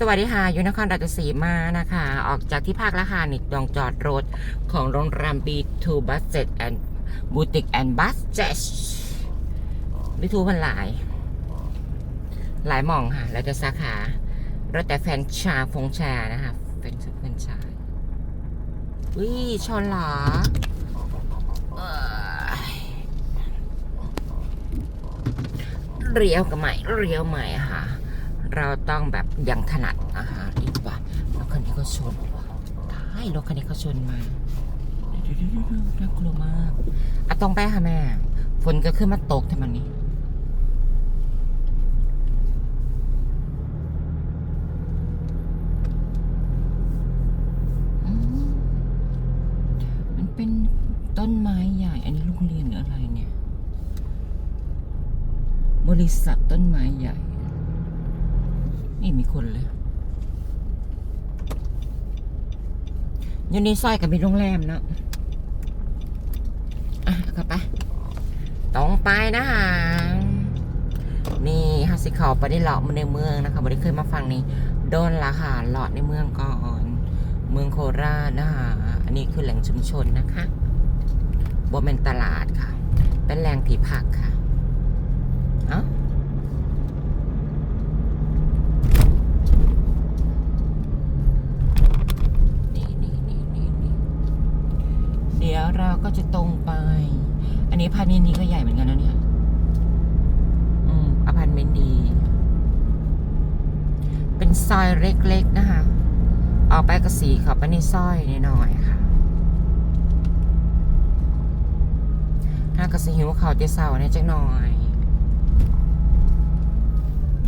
สวัสดีค่ะอยู่นครราชสีมานะคะ ออกจากที่พักแล้วค่ะนี่ตรงจอดรถของโรงแรม B2 Budget and Boutique and Budget B2 มันหลาย หลายมองค่ะแล้วจะสาขารถแต่แฟนชาฟงแชร์นะคะแฟรนแฟนชายวิชนหรอเอ้ยเรียวกับใหม่เรียวใหม่ค่ะ เราต้องแบบย่างถนัดนะคะดีกว่าแล้วคันนี้ก็ชนท้ายรถคันนี้ก็ชนมาน่ากลัวมากอะตรงไปค่ะแม่ ฝนก็ขึ้นมาตกทำไมนี้มันเป็นต้นไม้ใหญ่ อันนี้โรงเรียนหรืออะไรเนี่ย บริษัทต้นไม้ใหญ่ ไม่มีคนเลยอยู่ในซอยกับมีโรงแรมเนะอะเข้าไปตรงไปนะคะนี่ฮัสิเขาไปได้หลอกมาในเมืองนะคะบริเคยมาฟังนี้โดนละค่ะหลอดในเมืองก่อนเมืองโคราชนะคะอันนี้คือแหล่งชุมชนนะคะบนเป็นตลาดค่ะ เป็นแหล่งที่พักค่ะ เอ้า นี่นี่นี่นี่นี่เดี๋ยวเราก็ จะตรงไป อันนี้พานิชย์นี้ก็ใหญ่เหมือนกันนะเนี่ย อืมอพาร์ตเมนต์ดี เป็นซอยเล็กๆนะคะ ออกไปกระสีเขาไปในซอยนิดหน่อยค่ะถ้ากระสีหิวเขาจะเศร้าเนี่ยจังหน่อย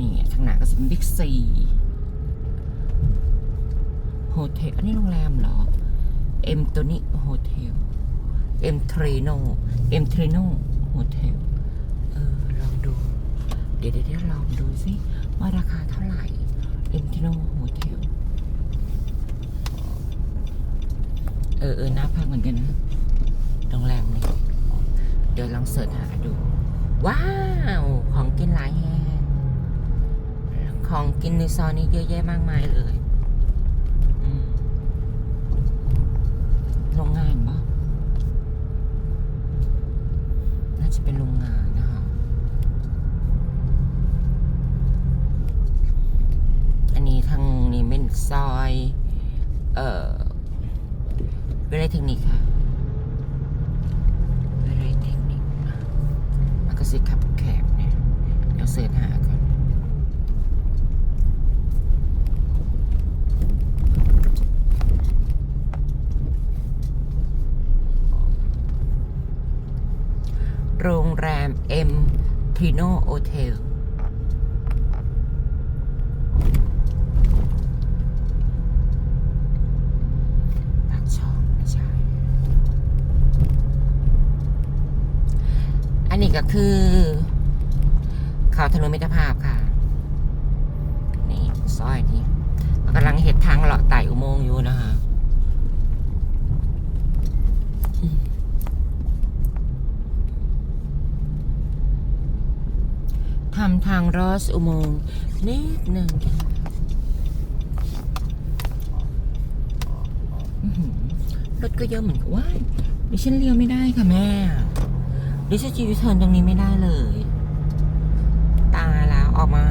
นี่ทางหน้าก็จะเป็นบิ๊กซีโฮเทล อันนี้โรงแรมเหรอ เอ็มตัวนี้โฮเทล เอ็มทรีโนเอ็มทรีโนโฮเทลเออลองดู เดี๋ยวเดี๋ยวลองดูสิว่าราคาเท่าไหร่เอ็มทรีโนโฮเทลเออเออน่าพักเหมือนกันนะโรงแรมนี้เดี๋ยวลองเสิร์ชหาดู ว้าว ของกินหลายแฮงของกินในซอยนี้เยอะแยะมากมายเลยโรงงานปะน่า จะเป็นโรงงานนะคะ อันนี้ทางนี้เป็นซอย เอ่อวิเลยเทคนิคค่ะวิเลยเทคนิคมันก็สิขับแคบเนี่ย เดี๋ยวเสิร์ชหาค่ะน โรงแรม เอ็มทริโนโอเทลปากช่องไม่ใช่ อันนี้ก็คือเขาถนนมิตรภาพค่ะ นี่ซอยนี้กำลังเห็ดทางเลาะไต่อุโมงค์อยู่นะคะำทางรอสอุโมงค์นิดหนึ่งค่ะรถก็เยอะเหมือนกันว้ายดิฉันเลี้ยวไม่ได้ค่ะแม่ ดิฉันจะยูเทิร์นตรงนี้ไม่ได้เลย ตายแล้วออกมา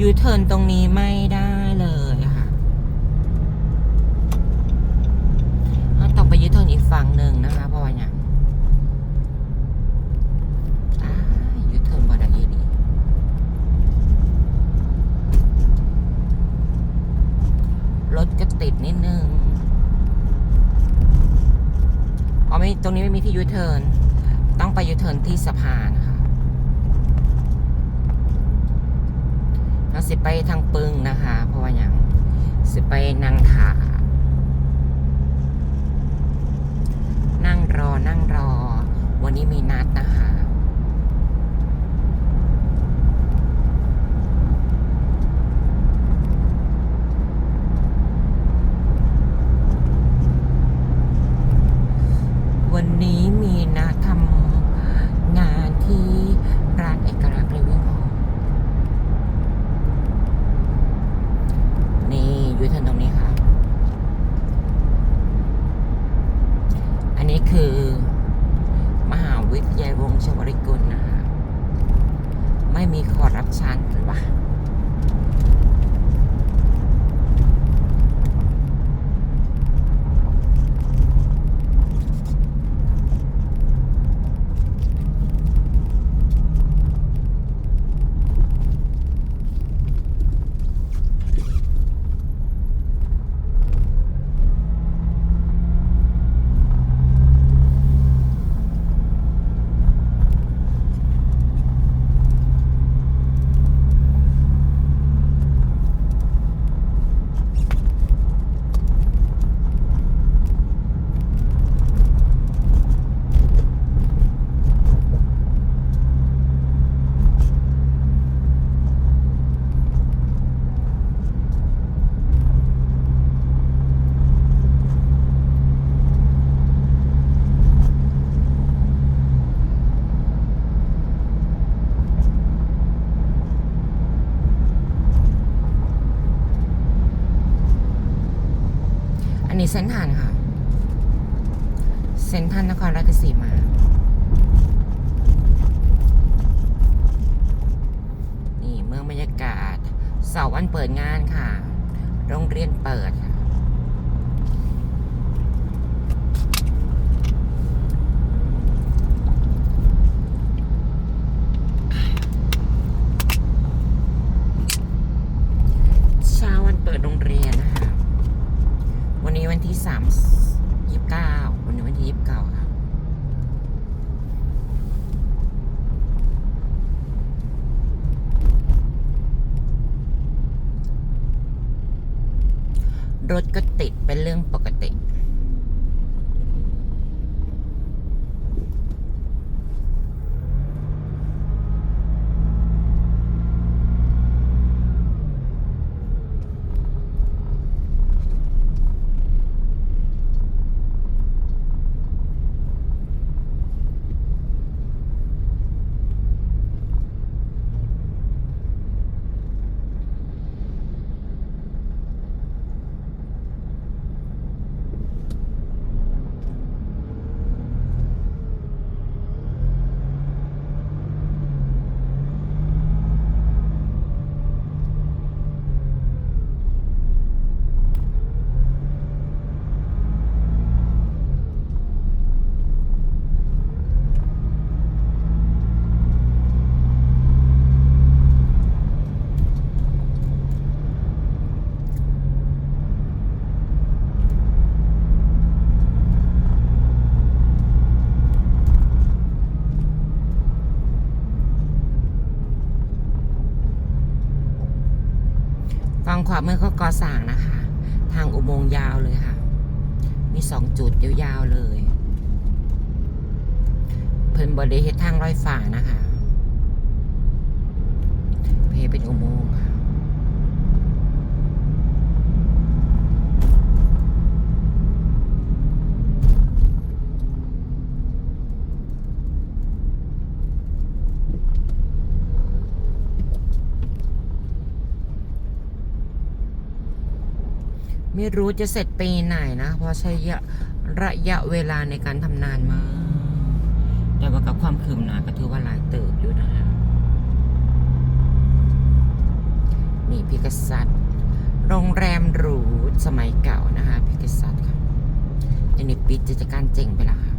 ยูเทิร์นตรงนี้ไม่ได้เลยค่ะต้องไปยูเทิร์นอีกฝั่งหนึ่งนะคะ เพราะว่าอย่างอ้ายยูเทิร์นบ่ได้อีดี รถก็ติดนิดนึง อ๋อไม่ ตรงนี้ไม่มีที่ยูเทิร์นต้องไปยูเทิร์นที่สะพานค่ะเราสิไปทางปึงนะคะ เพราะว่าอย่างสิไปนางขานั่งรอ นั่งรอ วันนี้มีนัดนะคะ วันนี้มีนัดทำงานที่ร้านเอกลักษณ์รีวิวฮอลีเส้นทานค่ะ เส้นทานนครราชสีมา นี่เมืองบรรยากาศ เสาร์วันเปิดงานค่ะ โรงเรียนเปิดค่ะ เช้าวันเปิดโรงเรียนนะคะ วันนี้วันที่สามยี่สิบเก้าวันนี้วันที่ยี่สิบเก้าค่ะ ร ถก็ติดเป็นเรื่องปกติ ฝั่งข วามือก็กอสร้างนะคะ ทางอุโมงค์ยาวเลยค่ะ มีสองจุดยาวๆเลย เพิ่นบริเฮ็ดทางร้อยฝ่านะคะ เพเป็นอุโมงค์ค่ะ ไม่รู้จะเสร็จปีไหนนะ เพราะใช้ระยะเวลาในการทำนานมาก แต่ว่ากับความคืบหน้าก็ถือว่าหลายเติบอยู่นะฮะนี่พิกษัตริย์ โรงแรมหรูสมัยเก่านะคะพิกษัตริย์ค่ะอันนี้ปิดกิจการเจ๋งไปแล้วค่ะ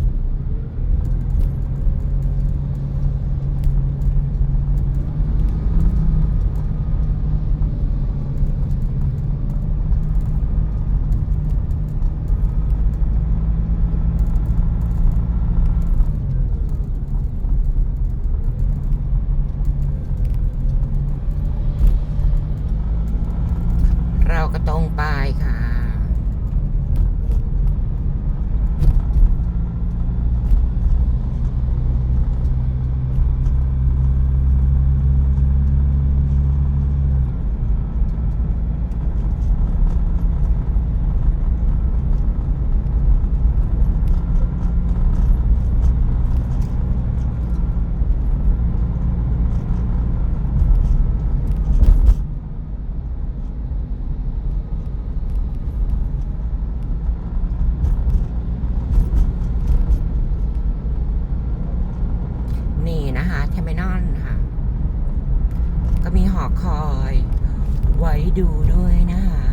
เราก็ตรงไปค่ะ นี่นะคะเทอร์มินอลค่ะ ก็มีหอคอย ไว้ดูด้วยนะคะ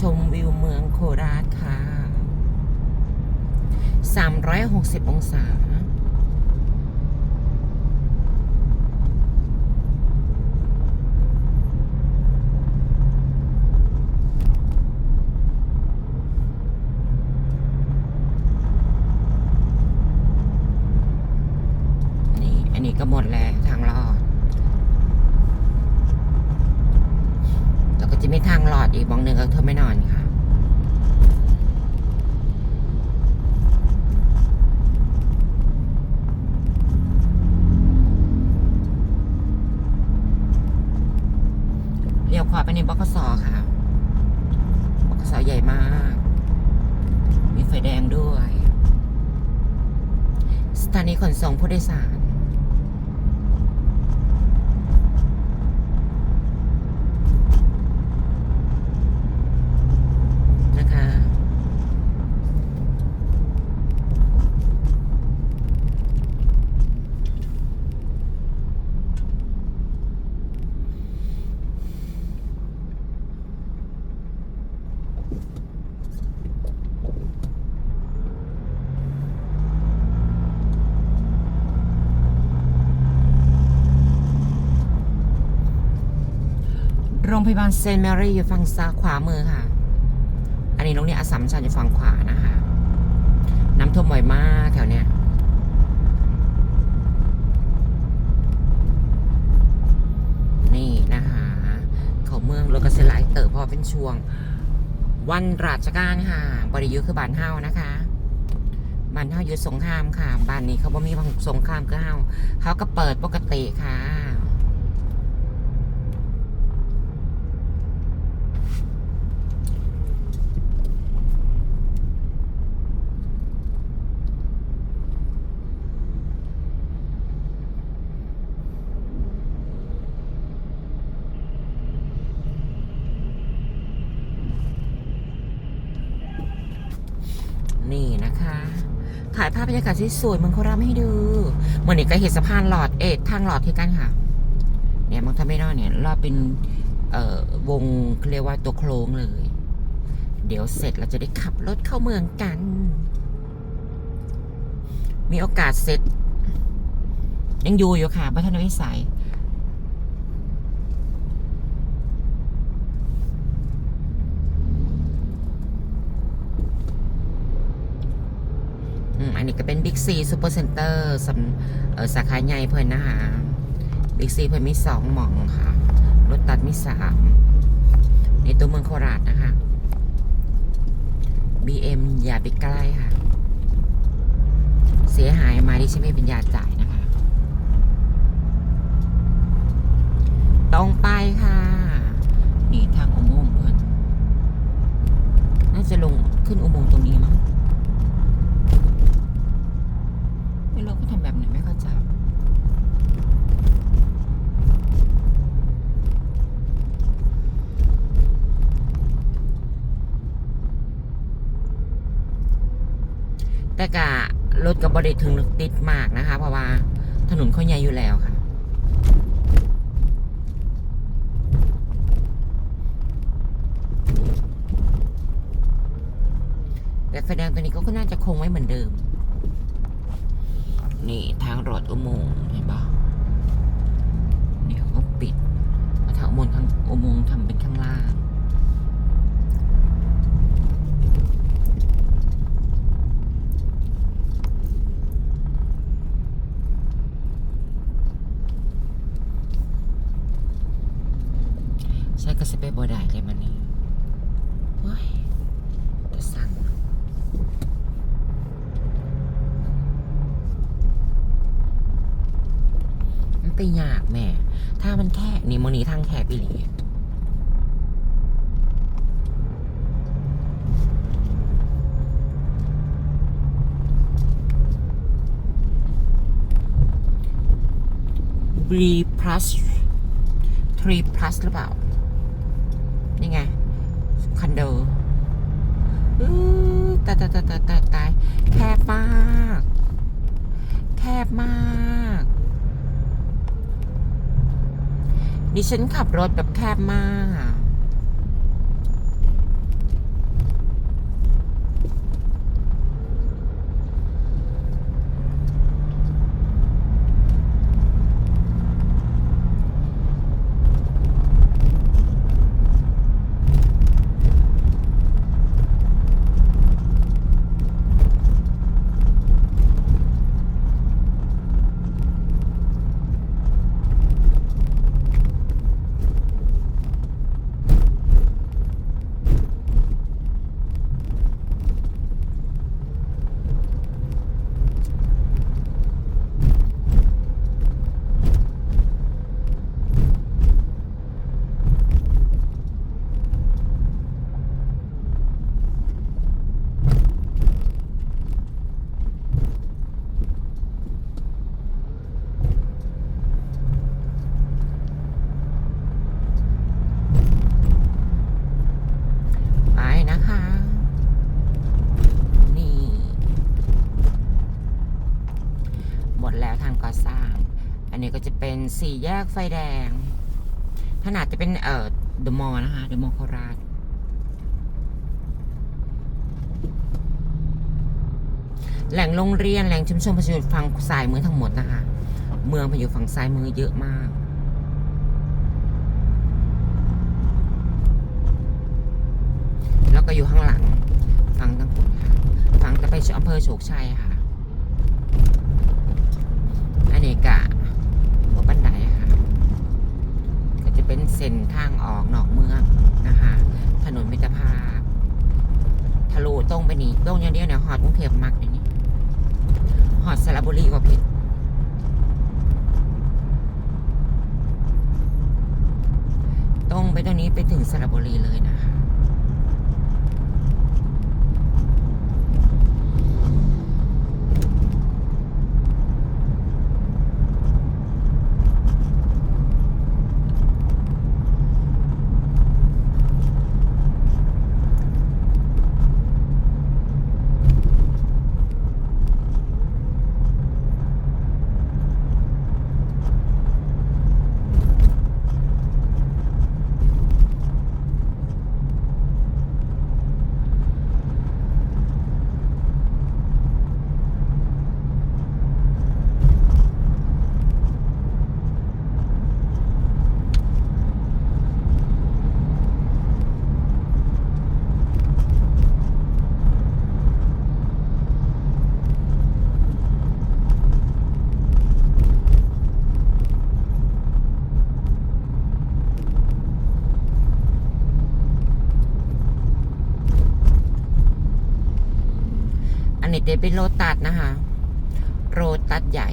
ชมวิวเมืองโคราชค่ะ 360 องศา นี่ อันนี้ ก็หมดแล้วทางลอดแล้วก็จะมีทางหลอดอีกบองหนึ่งก็เธอไม่นอนค่ะเลี้ยวขวาไปในบกสค่ะบกสใหญ่มาก มีไฟแดงด้วย สถานีขนส่งผู้โดยสาร โรงพยาบาลเซนต์แมรี่อยู่ฝั่งซ้ายขวามือค่ะ อันนี้โรงเรียนอสสัมชัญอยู่ฝั่งขวานะคะ น้ำท่วมบ่อยมากแถวเนี้ยนี่นะคะ เขาเมืองรถกระเซไลเติบเพอเป็นช่วง วันราชการค่ะ บริยุคือบานเฮานะคะบานเฮาอยู่สงครามค่ะ บ้านนี้เขาบ่มีสงครามก็เฮาเขาก็เปิดปกติค่ะ นี่นะคะ ถ่ายภาพ บรรยากาศสวยๆเมืองโคราชให้ดูเหมือนี้ก็เห็นสะพานหลอดเอ็ดทางหลอดที่กันค่ะ เนี่ยมังทำไม่นอเนี่ยรอบเป็นเอ่อวงเรียกว่าตัวโครงเลย เดี๋ยวเสร็จเราจะได้ขับรถเข้าเมืองกัน มีโอกาสเสร็จ ยังอยู่อยู่ค่ะพัฒนวิสัย อันนี้ก็เป็นบิ๊กซีซูเปอร์เซ็นเตอร์สำเอ่อสาขาใหญ่เพิ่นนะคะบิ๊กซีเพิ่นมีสองหม่องค่ะ รถตัดมีสามในตัวเมืองโคราชนะคะ BM อย่าไปใกล้ค่ะ เสียหายมาดิฉันไม่เป็นยาจ่ายนะคะ ตรงไปค่ะนี่ทางอุโมงค์เพิ่นน่าจะลงขึ้นอุโมงค์ตรงนี้มั้ง ไม่รู้เขาทำแบบไหนไม่เข้าใจแต่กะรถกับบริถึงติดมากนะคะ เพราะว่าถนนเขาใหญ่อยู่แล้วค่ะ แต่ไฟแดงตัวนี้ก็น่าจะคงไว้เหมือนเดิม นี่ทางรถอุโมงค์เห็นปะนี่เขาก็ปิดแล้วทางอุโมงค์ทางอุโมงค์ทำเป็นข้างล่างใช้กระสเปรย์บอได้เลยมันนี่เฮ้ยจะสั่ง ไปยากแม่ ถ้ามันแค่นี่มันนี้ทางแคบอีหลีบีพลัสทรีพลัสหรือเปล่า นี่ไงคอนโดอื้อตายตายตายตายตายตายแคบมาก แคบมาก ดิฉันขับรถแบบแคบมาก สี่แยกไฟแดง ขนาดจะเป็นเอ่อเดอะมอลนะคะเดอะมอลโคราชแหล่งโรงเรียนแหล่งชุมชนประชาชนฝั่งสายมือทั้งหมดนะคะ เมืองไปอยู่ฝั่งซ้ายมือเยอะมาก แล้วก็อยู่ข้างหลังฝั่งทางคุณค่ะฝั่งจะไปอำเภอโชกชัยค่ะอเนกกะ เป็นเส้นทางออกนอกเมืองนะคะ ถนนมิตรภาพทะลุตรงไปนี่ตรงอย่างเดียวเนี่ยหอดกรุงเทพมักอย่างนี้หอดสระบุรีก็ผิดตรงไปตรงนี้ไปถึงสระบุรีเลยนะคะ เดี๋ยวเป็นโรตัสนะคะโรตัสใหญ่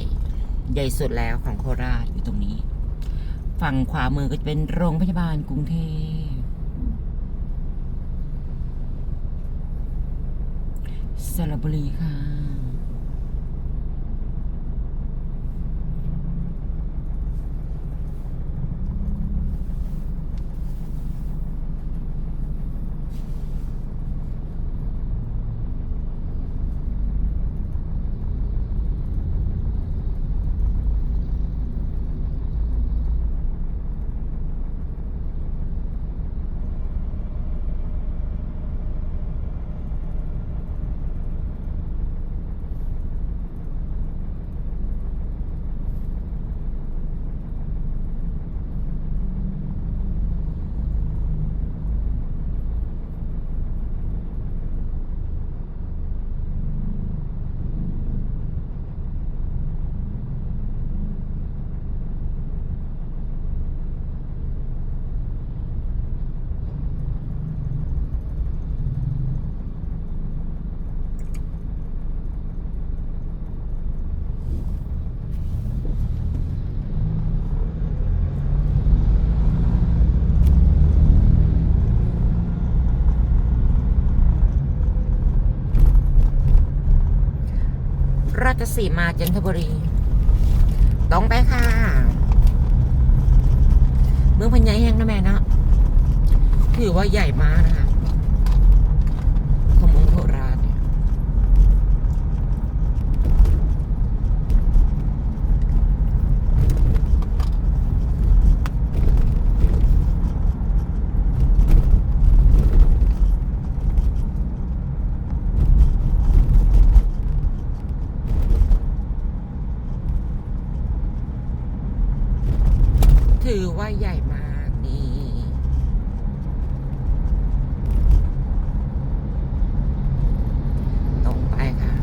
ใหญ่สุดแล้วของโคราชอยู่ตรงนี้ ฝั่งขวามือก็จะเป็นโรงพยาบาลกรุงเทพสระบุรีค่ะ ราชสีมาจันทบุรี ต้องไปค่ะ เมืองพันใหญ่แห้งนะแม่นะ ถือว่าใหญ่มากนะคะของเมืองโคราชเนี่ยถือว่าใหญ่มากนี่ ตรงไปค่ะ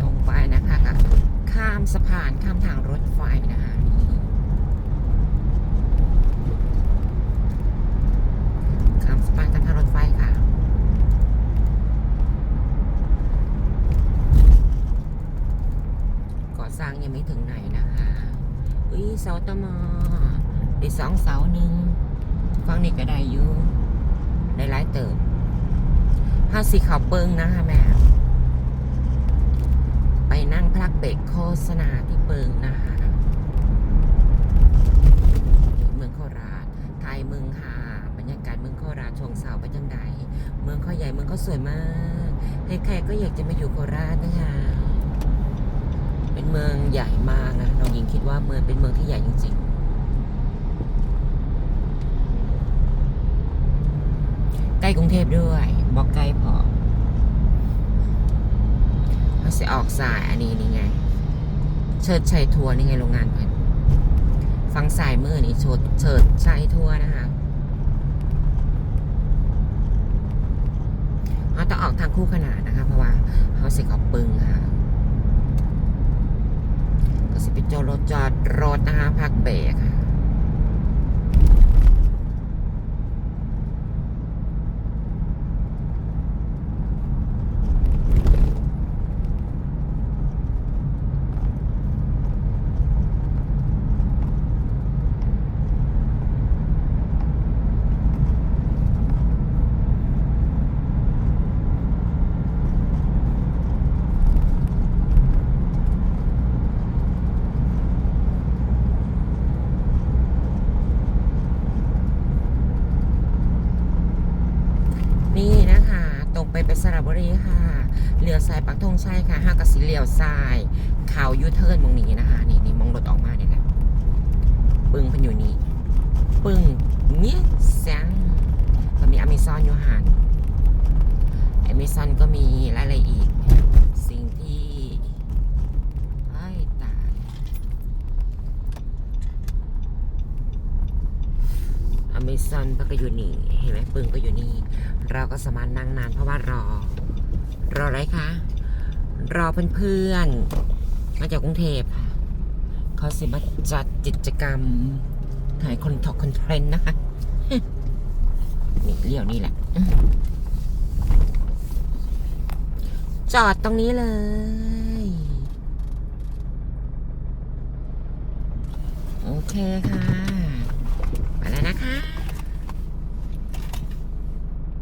ตรงไปนะคะค่ะข้ามสะพานข้ามทางรถไฟนะคะนี่ข้ามสะพานข้ามทางรถไฟค่ะ ก่อสร้างยังไม่ถึงไหนนะคะอุ้ยเสาตะมอได้สองเสาหนึ่ง ฟังนี่ก็ได้อยู่ในไลฟ์เติมห้าสีขาวเปิงนะคะแม่ ไปนั่งพลักเบรกโฆษณาที่เปิงนะคะเมืองโคราชไทยเมืองค่ะบรรยากาศเมืองโคราชชงสาร์เป็นยังไงเมืองเขาใหญ่เมืองเขาสวยมากใครๆก็อยากจะมาอยู่โคราชนะคะเป็นเมืองใหญ่มากนะน้องหญิงคิดว่าเมืองเป็นเมืองที่ใหญ่จริงๆ ใก ล้กรุงเทพด้วยบอกใกล้พอเขาจะออกสายอันนี้นี่ไง เชิดชัยทัวร์นี่ไงโรงงานเพิ่นฟังสายมือนี่โชดเชิดชัยทัวร์นะคะเขาต้องออกทางคู่ขนานนะคะ เพราะว่าเขาสิเขาปึงค่ะก็สิไปจอดรถจอดรถนะคะพักเบรกค่ะ นี่นะคะ ตรงไปไป สระบุรีค่ะเลี้ยวซ้ายปักธงชัยค่ะห้ากสิเลี้ยวซ้ายเขายูเทิร์นมองนี้นะคะนี่นี่มองรถออกมาเนี่ยแหละปึ้งพันอยู่นี่ปึ้งเนี่ยแสงก็มีอเมซอนอยู่หันอเมซอนก็มีอะไรๆอีก สิ่งที่เฮ้ยตาย อเม ซอนก็อยู่นี่ เห็นไหมปึงก็อยู่นี่ เราก็สามารถนั่งนานเพราะว่ารอ รออะไรคะ รอเพื่อนๆมาจากกรุงเทพเขาสิมาจัดกิจกรรมถ่ายคอนทอกคอนเทนต์นะคะ นี่เลี้ยวนี่แหละ จอดตรงนี้เลยโอเคค่ะ